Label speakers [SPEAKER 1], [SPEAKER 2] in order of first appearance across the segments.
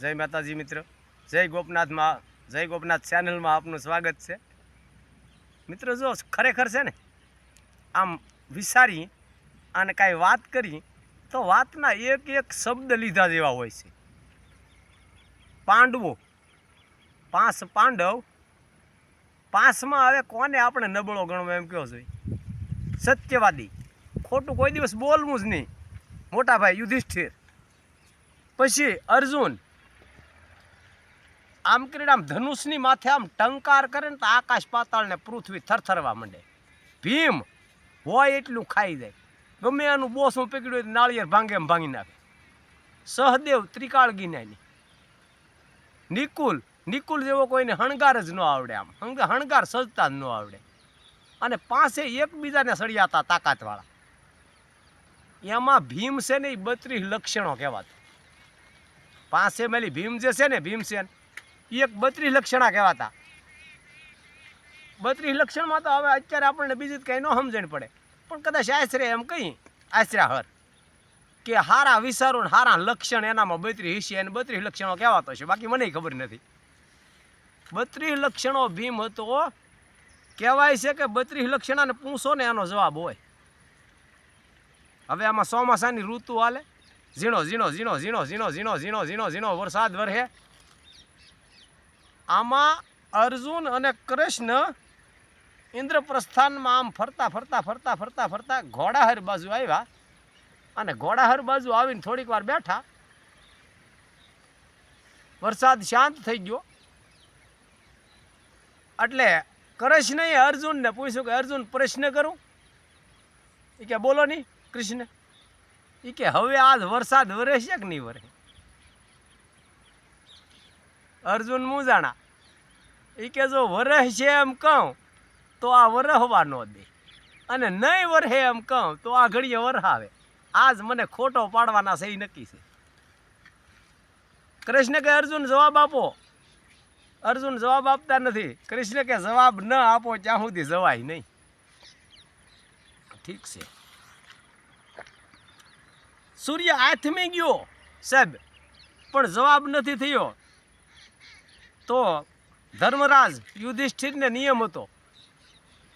[SPEAKER 1] જય માતાજી મિત્ર. જય ગોપનાથમાં જય ગોપનાથ ચેનલમાં આપનું સ્વાગત છે. મિત્રો જો ખરેખર છે ને, આમ વિચારી અને કાંઈ વાત કરી, તો વાતના એક એક શબ્દ લીધા જેવા હોય છે. પાંડવો. પાંચ પાંડવ. પાંચમાં હવે કોને આપણે નબળો ગણવો એમ કહો જોઈએ? સત્યવાદી. ખોટું કોઈ દિવસ બોલવું જ નહીં. મોટા ભાઈ યુધિષ્ઠિર. પછી અર્જુન. આમ કરીને આમ ધનુષની માથે આમ ટંકાર કરે ને તો આકાશ પાતાળને પૃથ્વી થરથરવા માંડે. ભીમ હોય એટલું ખાઈ જાય. ગમે એનું બોસું પકડ્યું હોય નાળિયેર ભાંગે એમ ભાંગી નાખે. સહદેવ ત્રિકાળ ગિનાની નિકુલ નિકુલ જેવો કોઈને હણગાર જ ન આવડે આમ. હણગાર સજતા જ ન આવડે. અને પાસે એકબીજાને સળિયાતા તાકાતવાળા. એમાં ભીમ છે ને એ બત્રીસ લક્ષણો કહેવાતા. પાસે મેલી ભીમ જે છે ને ભીમસેન એક બત્રીસ લક્ષણા કહેવાતા. બત્રીસ લક્ષણમાં તો હવે અત્યારે આપણને બીજી કંઈ ન સમજણ પડે. પણ કદાચ આશરે એમ કહી આશરા હર. કે હારા વિચારો ને હારા લક્ષણ એનામાં બત્રીસ હિસ્સે અને બત્રીસ લક્ષણો કહેવાતો છે બાકી મને ખબર નથી. બત્રીસ લક્ષણો ભીમ હતો. કહેવાય છે કે બત્રીસ લક્ષણાને પૂછો ને એનો જવાબ હોય. હવે આમાં ચોમાસાની ઋતુ હાલે. ઝીણો ઝીણો ઝીણો ઝીણો ઝીણો ઝીણો ઝીણો ઝીણો ઝીણો વરસાદ વરહે. આમાં અર્જુન અને કૃષ્ણ ઇન્દ્રપ્રસ્થાનમાં આમ ફરતા ફરતા ફરતા ફરતા ફરતા ઘોડાહર બાજુ આવ્યા અને ઘોડાહર બાજુ આવીને થોડીક વાર બેઠા. વરસાદ શાંત થઈ ગયો. એટલે કૃષ્ણએ અર્જુનને પૂછ્યું કે, અર્જુન, પ્રશ્ન કરું? એ કે, બોલો નહીં કૃષ્ણ. એ કે, હવે આજ વરસાદ વરસશે કે નહીં વરે? અર્જુન મુજાણા. એ કે જો વરહ છે એમ કહું, તો આ વરહવા ન દે. અને નહીં વરહે એમ કહું, તો આ ઘડીએ વરહાવે. આજ મને ખોટો પાડવાના છે એ નક્કી છે. કૃષ્ણ કે, અર્જુન, જવાબ આપો. અર્જુન જવાબ આપતા નથી. કૃષ્ણ કે, જવાબ ન આપો ત્યાં સુધી જવાય નહીં. ઠીક છે. સૂર્ય આથમી ગયો, સાહેબ. પણ જવાબ નથી થયો. તો ધર્મરાજ યુધિષ્ઠિરને નિયમ હતો.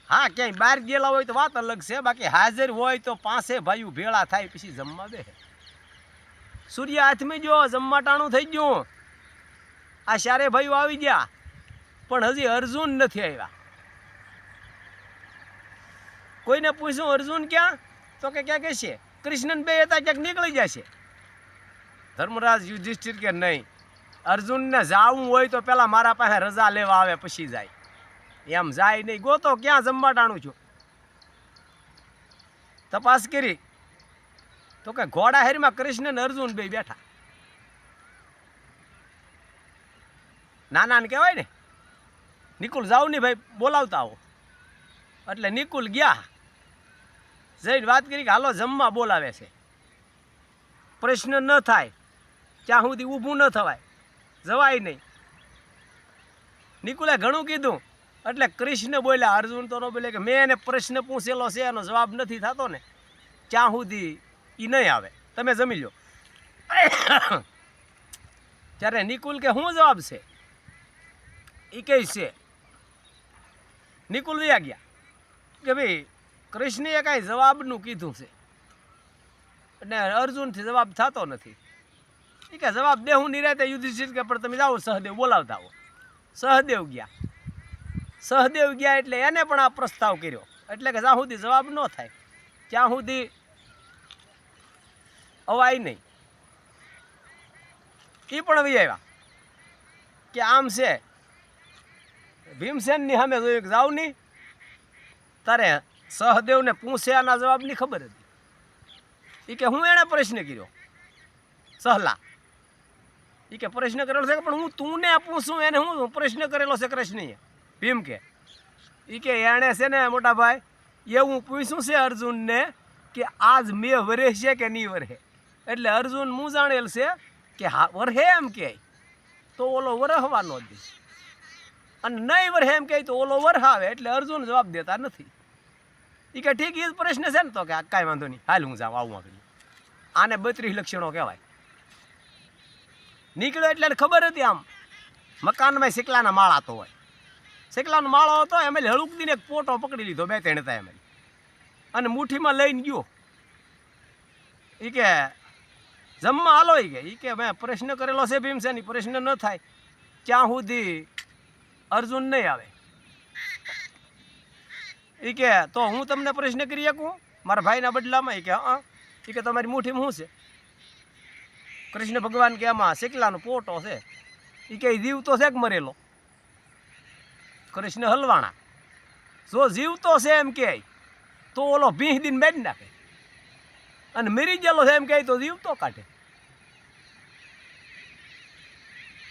[SPEAKER 1] હા, ક્યાંય બહાર ગયેલા હોય તો વાત અલગ છે, બાકી હાજર હોય તો પાસે ભાઈઓ ભેળા થાય, પછી જમવા બે સૂર્ય હાથમાં જો જમવા ટાણું થઈ ગયું, આ ચારે ભાઈઓ આવી ગયા, પણ હજી અર્જુન નથી આવ્યા. કોઈને પૂછ્યું, અર્જુન ક્યાં? તો કે ક્યાં કે છે કૃષ્ણન બે હતા, ક્યાંક નીકળી જશે. ધર્મરાજ યુધિષ્ઠિર કે નહીં? અર્જુનને જાવું હોય તો પહેલાં મારા પાસે રજા લેવા આવે, પછી જાય. એમ જાય નહીં. ગોતો, ક્યાં જમવા ટાણું છું? તપાસ કરી. તો કે ઘોડા હેરીમાં કૃષ્ણ ને અર્જુન બે બેઠા. નાના ને કહેવાય ને, નિકુલ જાવ ને ભાઈ, બોલાવતા આવો. એટલે નિકુલ ગયા. જઈને વાત કરી કે હાલો જમવા બોલાવે છે. પ્રશ્ન ન થાય. ત્યાં સુધી ઊભું ન થવાય. જવાય નહીં. નિકુલે ઘણું કીધું. એટલે કૃષ્ણ બોલ્યા, અર્જુન તો ન બોલે કે મેં એને પ્રશ્ન પૂછેલો છે, એનો જવાબ નથી થતો ને. ત્યાં સુધી એ નહીં આવે. તમે જમી લો. ત્યારે નિકુલ કે, શું જવાબ છે? એ કહે છે, નિકુલ રહ્યા ગયા. કે ભાઈ, કૃષ્ણએ કાંઈ જવાબનું કીધું છે. અને અર્જુનથી જવાબ થતો નથી. એ કે જવાબ દેવું નિરાતે યુધિષ્ઠિર કે પણ તમે જાઓ સહદેવ, બોલાવતા આવો. સહદેવ ગયા. સહદેવ ગયા એટલે એને પણ આ પ્રસ્તાવ કર્યો. એટલે કે જ્યાં સુધી જવાબ ન થાય, ત્યાં સુધી અવાય નહીં. એ પણ આવ્યા કે આમ છે. ભીમસેનની સામે જોયું કે જાવ નહીં તારે સહદેવને પૂછે આના જવાબની ખબર હતી. એ કે, હું એણે પ્રશ્ન કર્યો? સહલા એ કે પ્રશ્ન કરેલો છે પણ હું તું ને છું, એને હું પ્રશ્ન કરેલો છે કૃષ્ણએ. ભીમ કે એ કે એણે છે ને મોટા ભાઈ, એવું પૂછ્યું છે અર્જુનને કે આજ મેં વરે છે કે નહીં વરે એટલે અર્જુન હું જાણેલ છે કે હા, વરહે એમ કે. તો ઓલો વરહવાનો જ અને નહીં વરહે એમ કહે તો ઓલો વરહાવે, એટલે અર્જુન જવાબ દેતા નથી. એ કે ઠીક એ પ્રશ્ન છે ને તો કે કાંઈ વાંધો નહીં. હાલ હું જાઉં, આવું આગળ આને બત્રીસ લક્ષણો કહેવાય. નીકળ્યો એટલે ખબર હતી આમ. મકાનમાં શેકલાના માળા તો હોય. શેકલાનો માળો હતો એમ હળુક દીને એક પોટો પકડી લીધો, બે ત્રણ હતા એમ અને મુઠ્ઠીમાં લઈને ગયો. એ કે, જમવા હાલો એ કે. ઈ કે મેં પ્રશ્ન કરેલો છે ભીમસેની પ્રશ્ન ન થાય. ક્યાં સુધી અર્જુન નહીં આવે. એ કે, તો હું તમને પ્રશ્ન કરી શકું? મારા ભાઈના બદલામાં? એ કે, હા. એ કે, તમારી મુઠ્ઠીમાં શું છે? કૃષ્ણ ભગવાન કે આમાં શેકલાનો પોટો છે. એ કે જીવતો છે કે મરેલો? કૃષ્ણ હલવાણા. જો જીવતો છે એમ કે, તો ઓલો ભીહ દિન બેડ નાખે. અને મરી ગયેલો છે એમ કહે તો જીવતો કાઢે.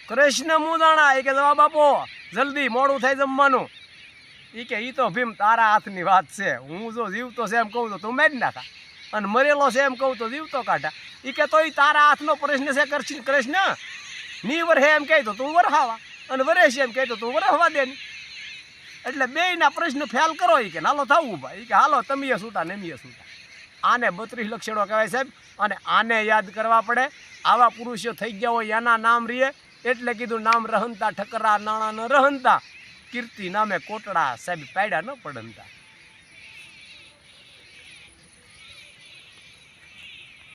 [SPEAKER 1] કૃષ્ણ મુદાણા એ કે જવાબ આપો, જલ્દી મોડું થાય જમવાનું. એ કે એ તો ભીમ તારા હાથની વાત છે. હું જો જીવતો છે એમ કહું તો તું જ નાખા. અને મરેલો છે એમ કહું તો જીવતો કાઢા. એ કે તો ઈ તારા હાથનો પ્રશ્ન છે કૃષ્ણ. ની વરહે એમ કહે તો તું વરહાવા. અને વરે છે એમ કહે તો તું વરહવા દે. એટલે બેયના પ્રશ્ન ફેલ કરો એ કે, હાલો થવું ભાઈ કે, હાલો, તમે સુતા ને એમ છૂટા આને બત્રીસ લક્ષણો કહેવાય સાહેબ. અને આને યાદ કરવા પડે. આવા પુરુષો થઈ ગયા હોય એના નામ રીએ. એટલે કીધું નામ રહનતા ઠકરા, નાણાં ન રહનતા કીર્તિ નામે કોટડા સાહેબ પાડ્યા ન પડનતા